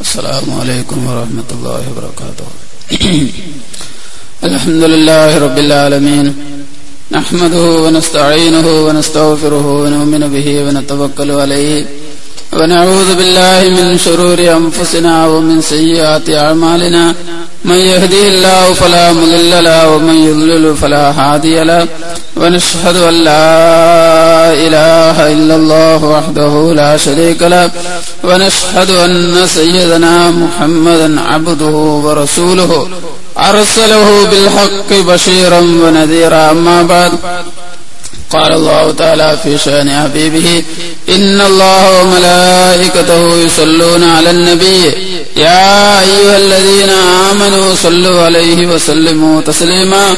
السلام عليكم ورحمة الله وبركاته. الحمد لله رب العالمين. نحمده ونستعينه ونستغفره ونؤمن به ونتوكل عليه. ونعوذ بالله من شرور أنفسنا ومن سيئات أعمالنا. من يهديه الله فلا مضل له ومن يضلل فلا هادي له. ونشهد أن لا إله إلا الله وحده لا شريك له ونشهد أن سيدنا محمدا عبده ورسوله. أرسله بالحق بشيرا ونذيرا. أما بعد قال الله تعالى في شأن حبيبه إن الله وملائكته يصلون على النبي. يا أيها الذين آمنوا صلوا عليه وسلموا تسليما.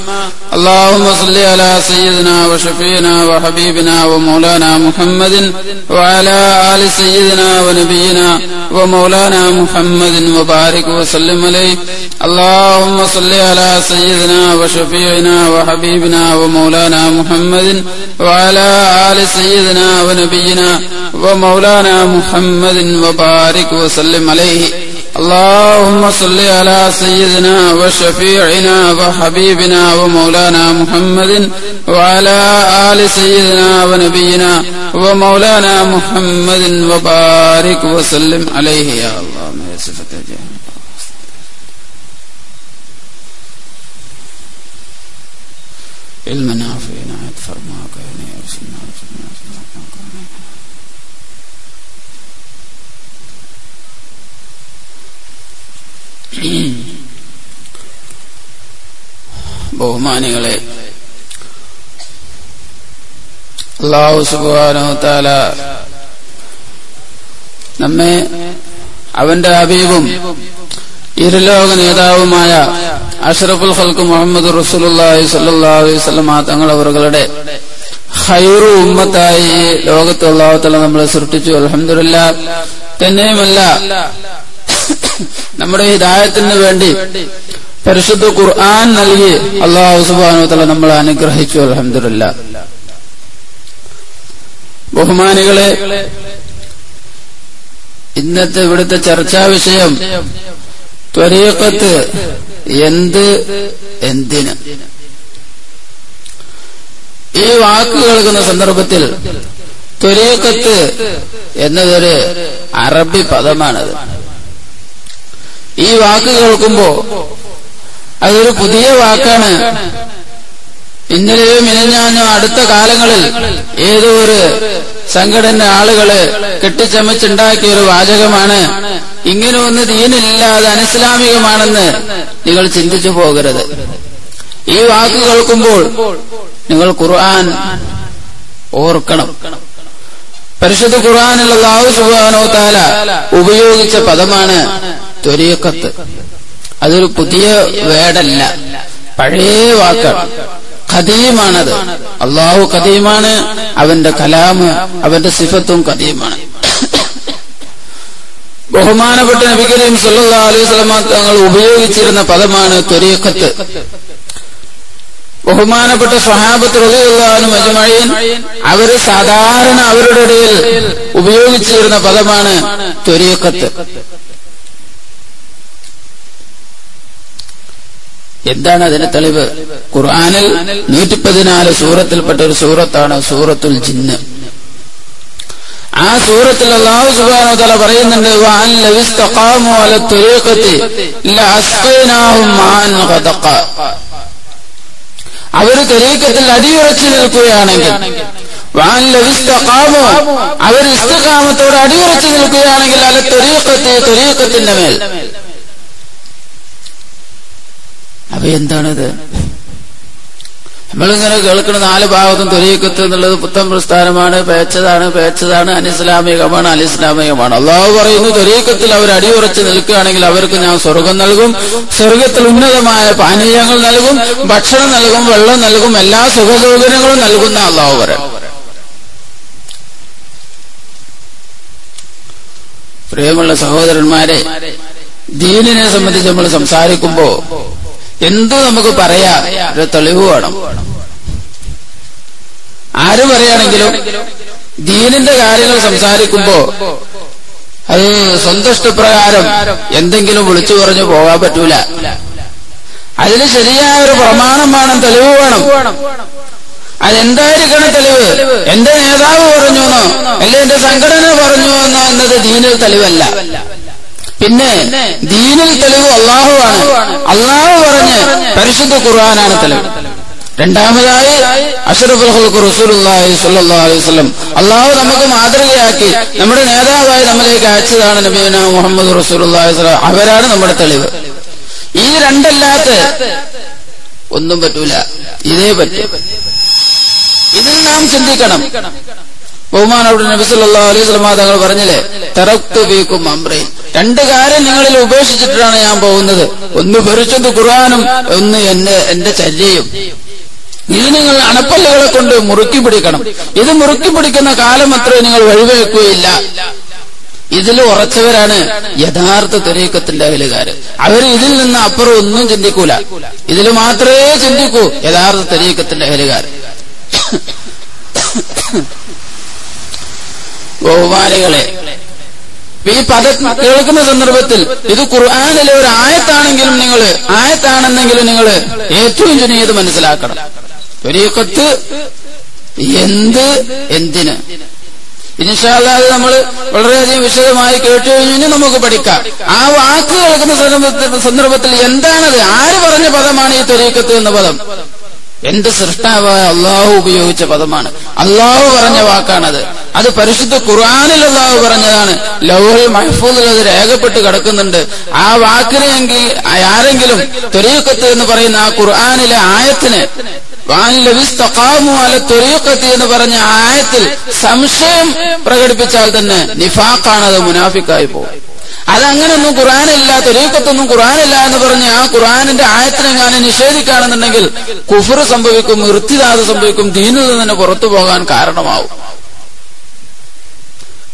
اللهم صل على سيدنا وشفينا وحبيبنا ومولانا محمد وعلى آل سيدنا ونبينا ومولانا محمد وبارك وسلم عليه. اللهم صل على سيدنا وشفيعنا وحبيبنا ومولانا محمد وعلى آل سيدنا ونبينا ومولانا محمد وبارك وسلم عليه. اللهم صل على سيدنا وشفيعنا وحبيبنا ومولانا محمد وعلى آل سيدنا ونبينا ومولانا محمد وبارك وسلم عليه يا الله ما صفة جهنم ബഹുമാനികളെ അള്ളാഹു താല നമ്മെ അവന്റെ അബീബും ഇരുലോക നേതാവുമായ അഷറഫുൽ ഹൽക്ക് മുഹമ്മദ് അലൈഹി വസല്ലം തങ്ങൾ അവരുടെ ഹൈറു ഉമ്മത്തായി ലോകത്ത് അള്ളാഹുത്തല നമ്മളെ സൃഷ്ടിച്ചു. അലഹമില്ല തന്നെയുമല്ല നമ്മുടെ ഹിദായത്തിന് വേണ്ടി പരിശുദ്ധ ഖുർആൻ നൽകി അള്ളാഹു സുബാനു തല നമ്മൾ അനുഗ്രഹിച്ചു അലഹമില്ല ബഹുമാനികളെ ഇന്നത്തെ ഇവിടുത്തെ ചർച്ചാ വിഷയം ത്വരീക്കത്ത് എന്ത് എന്തിന്? ഈ വാക്ക് കേൾക്കുന്ന സന്ദർഭത്തിൽ ത്വരീക്കത്ത് എന്നതൊരു അറബി പദമാണത്. ഈ വാക്ക് കേൾക്കുമ്പോ അതൊരു പുതിയ വാക്കാണ്. ഇന്നലെയോ മിനഞ്ഞാഞ്ഞോ അടുത്ത കാലങ്ങളിൽ ഏതോ ഒരു സംഘടന ആളുകൾ കെട്ടിച്ചമച്ചുണ്ടാക്കിയ ഒരു വാചകമാണ് ഇങ്ങനെ ഒന്ന് ദീനില്ലാതെ അനസ്ലാമികമാണെന്ന് നിങ്ങൾ ചിന്തിച്ചു പോകരുത്. ഈ വാക്ക് കേൾക്കുമ്പോൾ നിങ്ങൾ ഖുർആൻ ഓർക്കണം. പരിശുദ്ധ ഖുർആാനുള്ള അള്ളാഹു സുബാനോ താല ഉപയോഗിച്ച പദമാണ് ത്വരീക്കത്ത് അതൊരു പുതിയ വേടല്ല. പഴയ വാക്കാണ് ഖദീമാണത്. അള്ളാഹു ഖദീമാണ്. അവന്റെ കലാമ് അവന്റെ സിഫത്തും ഖദീമാണ്. ബഹുമാനപ്പെട്ട നബി കരീം സല്ലാ അലൈഹി സ്വലമ തങ്ങൾ ഉപയോഗിച്ചിരുന്ന പദമാണ് ത്വരീഖത്ത്. ബഹുമാനപ്പെട്ട സ്വഹാബത്ത് റളിയല്ലാഹു അജ്മഈൻ അവർ സാധാരണ അവരുടെ ഇടയിൽ ഉപയോഗിച്ചിരുന്ന പദമാണ് ത്വരീഖത്ത്. എന്താണ് അതിന്റെ തെളിവ്? ഖുർആാനിൽ നൂറ്റി പതിനാല് സൂറത്തിൽപ്പെട്ട ഒരു സൂറത്താണ് സൂറത്തുൽ ജിന്ന്. ആ സൂറത്തിൽ അള്ളാഹു സുബാനോ തല പറയുന്നുണ്ട് അവർ തെരീക്കത്തിൽ അടിയുറച്ചു നിൽക്കുകയാണെങ്കിൽ അവർ ഇസ്തകാമത്തോട് അടിയുറച്ചു നിൽക്കുകയാണെങ്കിൽ അല്ല തെരീക്കത്തെ തെരീക്കത്തിന്റെ മേൽ. അപ്പൊ എന്താണിത്? നമ്മളിങ്ങനെ കേൾക്കുന്ന നാല് ഭാഗത്തും തൊലിയക്കത്ത് എന്നുള്ളത് പുത്തൻ പ്രസ്ഥാനമാണ് പേച്ചതാണ് പേച്ചതാണ് അനിസ്ലാമികമാണ് അനിസ്ലാമികമാണ്. അള്ളാഹു പറയുന്നു തൊലിയക്കത്തിൽ അവർ അടിയുറച്ച് നിൽക്കുകയാണെങ്കിൽ അവർക്ക് ഞാൻ സ്വർഗം നൽകും സ്വർഗത്തിൽ ഉന്നതമായ പാനീയങ്ങൾ നൽകും ഭക്ഷണം നൽകും വെള്ളം നൽകും എല്ലാ സുഖസൗകര്യങ്ങളും നൽകുന്ന അള്ളാഹു പറയും. പ്രിയമുള്ള സഹോദരന്മാരെ ദീനിനെ സംബന്ധിച്ച് നമ്മൾ സംസാരിക്കുമ്പോ എന്ത് നമുക്ക് പറയാ? ഒരു തെളിവ് വേണം. ആര് പറയുകയാണെങ്കിലും ദീനിന്റെ കാര്യങ്ങൾ സംസാരിക്കുമ്പോ അത് സ്വന്തം ഇഷ്ടപ്രകാരം എന്തെങ്കിലും വിളിച്ചു പറഞ്ഞു പോകാൻ പറ്റൂല. അതിന് ശരിയായ ഒരു പ്രമാണം വേണം തെളിവ് വേണം. അതെന്തായിരിക്കണം തെളിവ്? എന്റെ നേതാവ് പറഞ്ഞു എന്നോ അല്ലെ എന്റെ സംഘടന പറഞ്ഞു എന്നോ എന്നത് ദീനിൽ തെളിവല്ല. പിന്നെ ദീനിൽ തെളിവ് അള്ളാഹുവാണ്. അള്ളാഹു പറഞ്ഞ് പരിശുദ്ധ ഖുർആനാണ് തെളിവ്. രണ്ടാമതായി റസൂലുള്ളാഹി അലൈഹി വസല്ലം. അള്ളാഹു നമുക്ക് മാതൃകയാക്കി നമ്മുടെ നേതാവായി നമ്മിലേക്ക് അയച്ചതാണ് നബീന മുഹമ്മദ് റസൂലുള്ളാഹി അവരാണ് നമ്മുടെ തെളിവ്. ഈ രണ്ടല്ലാത്ത ഒന്നും പറ്റൂല. ഇതേ പറ്റൂ. ഇതിൽ നാം ചിന്തിക്കണം. ബഹുമാനോട് നബി സല്ലല്ലാഹു അലൈഹി വസല്ലം തങ്ങൾ പറഞ്ഞില്ലേ? തറക്തു വീക്കും അംറൈൻ രണ്ട് കാര്യം നിങ്ങളിൽ ഉപേക്ഷിച്ചിട്ടാണ് ഞാൻ പോകുന്നത്. ഒന്ന് ഭരിച്ചത് ഖുർആനും ഒന്ന് എന്റെ എന്റെ ചര്യയും ഇത് നിങ്ങൾ അണപ്പല്ലുകളെ കൊണ്ട് മുറുക്കി പിടിക്കണം. ഇത് മുറുക്കി പിടിക്കുന്ന കാലം അത്രേ നിങ്ങൾ വഴിവെക്കുകയില്ല. ഇതിൽ ഉറച്ചവരാണ് യഥാർത്ഥ തെരീക്കത്തിന്റെ അയലുകാര്. അവർ ഇതിൽ നിന്ന് അപ്പുറം ഒന്നും ചിന്തിക്കൂല. ഇതിൽ മാത്രമേ ചിന്തിക്കൂ യഥാർത്ഥ തെരീക്കത്തിന്റെ അയലുകാർ ബഹുമാനികളെ ഈ പദം കേൾക്കുന്ന സന്ദർഭത്തിൽ ഇത് ഖുർആാനിലെ ഒരു ആയത്താണെങ്കിലും നിങ്ങൾ ആയത്താണെന്നെങ്കിലും നിങ്ങൾ ഏറ്റവും ചുരുങ്ങിയത് മനസ്സിലാക്കണം. ത്വരീക്കത്ത് എന്ത് എന്തിന്? ഇനിഷാല്ലാതെ നമ്മൾ വളരെയധികം വിശദമായി കേട്ടു കഴിഞ്ഞു നമുക്ക് പഠിക്കാം. ആ വാക്ക് കേൾക്കുന്ന സന്ദർഭത്തിൽ എന്താണത്? ആര് പറഞ്ഞ പദമാണ് ഈ തൊരീക്കത്ത് എന്ന പദം? എന്റെ സൃഷ്ടാവായ അള്ളാഹു ഉപയോഗിച്ച പദമാണ്. അള്ളാഹു പറഞ്ഞ വാക്കാണത്. അത് പരിശുദ്ധ ഖുർആാനിൽ അള്ളാഹു പറഞ്ഞതാണ്. ലൗഹൽ മഹഫൂദിൽ അത് രേഖപ്പെട്ട് കിടക്കുന്നുണ്ട്. ആ വാക്കിനെങ്കിൽ ആരെങ്കിലും തൊരീക്കത്ത് എന്ന് പറയുന്ന ആ ഖുർആാനിലെ ആയത്തിന് എന്ന് പറഞ്ഞ ആയത്തിൽ സംശയം പ്രകടിപ്പിച്ചാൽ തന്നെ നിഫാഖാണത് മുനാഫിക്കായി പോകും. അതങ്ങനൊന്നും ഖുറാനില്ല തെരീക്കത്തൊന്നും ഖുറാനില്ല എന്ന് പറഞ്ഞ് ആ ഖുറാനിന്റെ ആയത്തിനെ ഞാൻ നിഷേധിക്കുകയാണെന്നുണ്ടെങ്കിൽ കുഫർ സംഭവിക്കും ഇർത്തിദാത സംഭവിക്കും ദീനിൽ തന്നെ പുറത്തു പോകാൻ കാരണമാവും.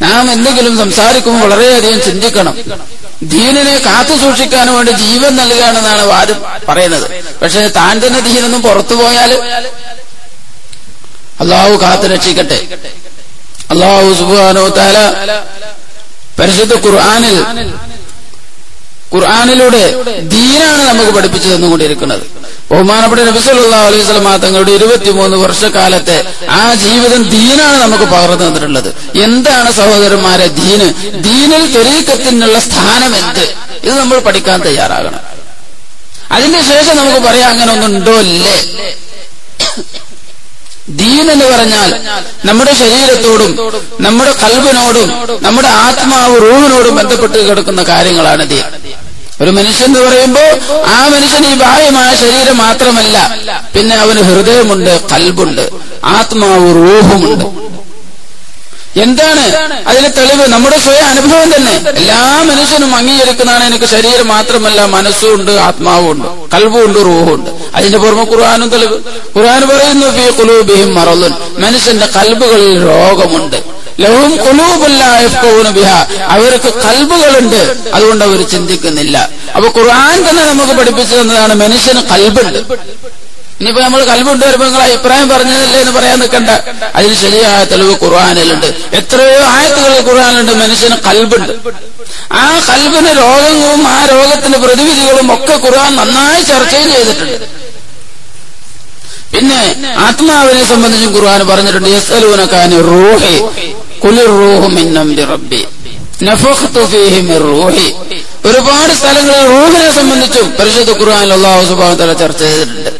നാം എന്തെങ്കിലും സംസാരിക്കുമ്പോൾ വളരെയധികം ചിന്തിക്കണം. ദീനിനെ കാത്തു സൂക്ഷിക്കാൻ വേണ്ടി ജീവൻ നൽകുകയാണെന്നാണ് വാദം പറയുന്നത്. പക്ഷെ താൻ തന്നെ ദീനൊന്നും പുറത്തു പോയാൽ അള്ളാഹു കാത്തു രക്ഷിക്കട്ടെ അള്ളാഹു സുബാനോ താല പരിശുദ്ധ ഖുർആാനിൽ ഖുർആാനിലൂടെ ദീനാണ് നമുക്ക് പഠിപ്പിച്ചു തന്നുകൊണ്ടിരിക്കുന്നത്. ബഹുമാനപ്പെട്ട നബിസല്ലാ അലൈഹി തങ്ങളുടെ ഇരുപത്തിമൂന്ന് വർഷക്കാലത്തെ ആ ജീവിതം ദീനാണ് നമുക്ക് പകർന്നു തന്നിട്ടുള്ളത്. എന്താണ് സഹോദരന്മാരെ ദീന്? ദീനിൽ തെരീക്കത്തിനുള്ള സ്ഥാനം എന്ത് ഇത് നമ്മൾ പഠിക്കാൻ തയ്യാറാകണം. അതിന്റെ ശേഷം നമുക്ക് പറയാം അങ്ങനെ ഒന്നുണ്ടോ? ഇല്ലേ? ദീൻ എന്ന് പറഞ്ഞാൽ നമ്മുടെ ശരീരത്തോടും നമ്മുടെ കൽബിനോടും നമ്മുടെ ആത്മാവ് റൂഹിനോടും ബന്ധപ്പെട്ട് കിടക്കുന്ന കാര്യങ്ങളാണ് ദീൻ. ഒരു മനുഷ്യൻ എന്ന് പറയുമ്പോൾ ആ മനുഷ്യൻ ഈ ബാഹ്യമായ ശരീരം മാത്രമല്ല പിന്നെ അവന് ഹൃദയമുണ്ട് കൽബുണ്ട് ആത്മാവ് റൂഹുമുണ്ട്. എന്താണ് അതിന് തെളിവ്? നമ്മുടെ സ്വയം അനുഭവം തന്നെ. എല്ലാ മനുഷ്യനും അംഗീകരിക്കുന്നതാണ് എനിക്ക് ശരീരം മാത്രമല്ല മനസ്സും ഉണ്ട് ആത്മാവും ഉണ്ട്. അതിന്റെ പുറമെ ഖുർആാനും തെളിവ്. ഖുർആൻ പറയുന്നു ഫീ മനുഷ്യന്റെ കൽബുകളിൽ രോഗമുണ്ട്. ലഹും കുലൂബുല്ലാഹൂന ബിഹ. അവർക്ക് കൽബുകളുണ്ട്. അതുകൊണ്ട് അവർ ചിന്തിക്കുന്നില്ല. അപ്പൊ ഖുർആൻ തന്നെ നമുക്ക് പഠിപ്പിച്ചു തന്നതാണ് മനുഷ്യന് കൽബുണ്ട്. ഇനിയിപ്പോ നമ്മൾ കൽബുണ്ട് വരുമ്പോ നിങ്ങൾ അഭിപ്രായം പറഞ്ഞതല്ലേ എന്ന് പറയാൻ നിൽക്കണ്ട. അതിന് ശരിയായ തെളിവ് ഖുർആാനിലുണ്ട്. എത്രയോ ആയത്തുകൾ ഖുർആാനുണ്ട് മനുഷ്യന് കൽബുണ്ട്. ആ കൽബിന് രോഗങ്ങളും ആ രോഗത്തിന്റെ പ്രതിവിധികളും ഒക്കെ ഖുർആൻ നന്നായി ചർച്ചയും ചെയ്തിട്ടുണ്ട്. പിന്നെ ആത്മാവിനെ സംബന്ധിച്ചും ഖുർആൻ പറഞ്ഞിട്ടുണ്ട് റൂഹി ഖുൽ റൂഹു മിൻ റബ്ബി നഫഖ്തു ഫീഹി റൂഹി. ഒരുപാട് സ്ഥലങ്ങളിൽ റൂഹിനെ സംബന്ധിച്ചും പരിശുദ്ധ ഖുർആനിൽ അല്ലാഹു സുബ്ഹാനഹു തആല ചർച്ച ചെയ്തിട്ടുണ്ട്.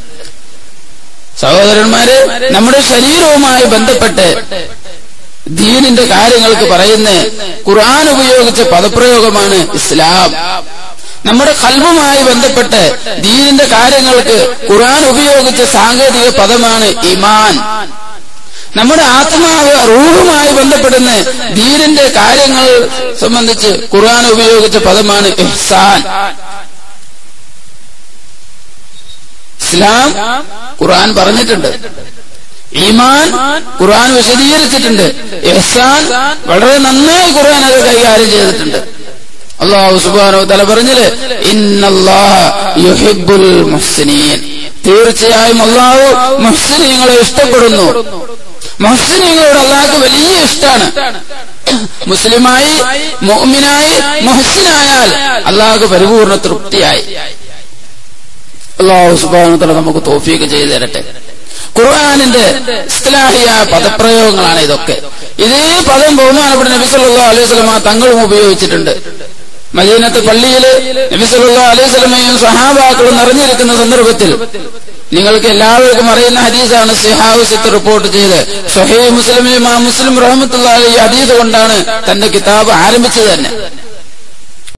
സഹോദരന്മാര് നമ്മുടെ ശരീരവുമായി ബന്ധപ്പെട്ട് ദീനിന്റെ കാര്യങ്ങൾക്ക് പറയുന്ന ഖുർആൻ ഉപയോഗിച്ച പദപ്രയോഗമാണ് ഇസ്ലാം. നമ്മുടെ കൽവുമായി ബന്ധപ്പെട്ട് ദീനിന്റെ കാര്യങ്ങൾക്ക് ഖുർആൻ ഉപയോഗിച്ച സാങ്കേതിക പദമാണ് ഇമാൻ നമ്മുടെ ആത്മാവ് റൂഹുമായി ബന്ധപ്പെടുന്ന ദീനിന്റെ കാര്യങ്ങൾ സംബന്ധിച്ച് ഖുർആൻ ഉപയോഗിച്ച പദമാണ് ഇഹ്സാൻ. ഇസ്ലാം ഖുർആൻ പറഞ്ഞിട്ടുണ്ട്. ഈമാൻ ഖുർആൻ വിശദീകരിച്ചിട്ടുണ്ട്. എഹ്സാൻ വളരെ നന്നായി ഖുർആൻ അത് കൈകാര്യം ചെയ്തിട്ടുണ്ട്. അള്ളാഹു സുബാനോ തല പറഞ്ഞത് ഇന്നല്ലാഹിബുൽ മുഹ്സിനീൻ. തീർച്ചയായും അള്ളാഹു മുഹ്സിനീങ്ങളെ ഇഷ്ടപ്പെടുന്നു. മുഹ്സിനീങ്ങളോട് അള്ളാഹ്ക്ക് വലിയ ഇഷ്ടമാണ് മുസ്ലിമായി മോമിനായി മുഹസിനായാൽ അള്ളാഹ് പരിപൂർണ തൃപ്തിയായി. അള്ളാഹു സുബാനോത്തല നമുക്ക് തോഫീക്ക് ചെയ്തു തരട്ടെ. ഖുർആാനിന്റെ ഇസ്ലാഹിയ പദപ്രയോഗങ്ങളാണ് ഇതൊക്കെ. ഇതേ പദം ബഹുമാനപ്പെട്ട നബി സല്ലല്ലാഹു അലൈഹി വസല്ലമ തങ്ങളും ഉപയോഗിച്ചിട്ടുണ്ട്. മദീനത്ത് പള്ളിയിൽ നബി സല്ലല്ലാഹു അലൈഹി വസല്ലമയും സഹാബാക്കളും നിറഞ്ഞിരിക്കുന്ന സന്ദർഭത്തിൽ നിങ്ങൾക്ക് എല്ലാവർക്കും അറിയുന്ന ഹദീസാണ് സിഹാവ് സിത്ത് റിപ്പോർട്ട് ചെയ്ത്. സൊഹേ മുസ്ലിം ഇമാം മുസ്ലിം റഹ്മത്തുള്ളാഹി ഈ ഹദീസ് കൊണ്ടാണ് തന്റെ കിതാബ് ആരംഭിച്ചത് തന്നെ.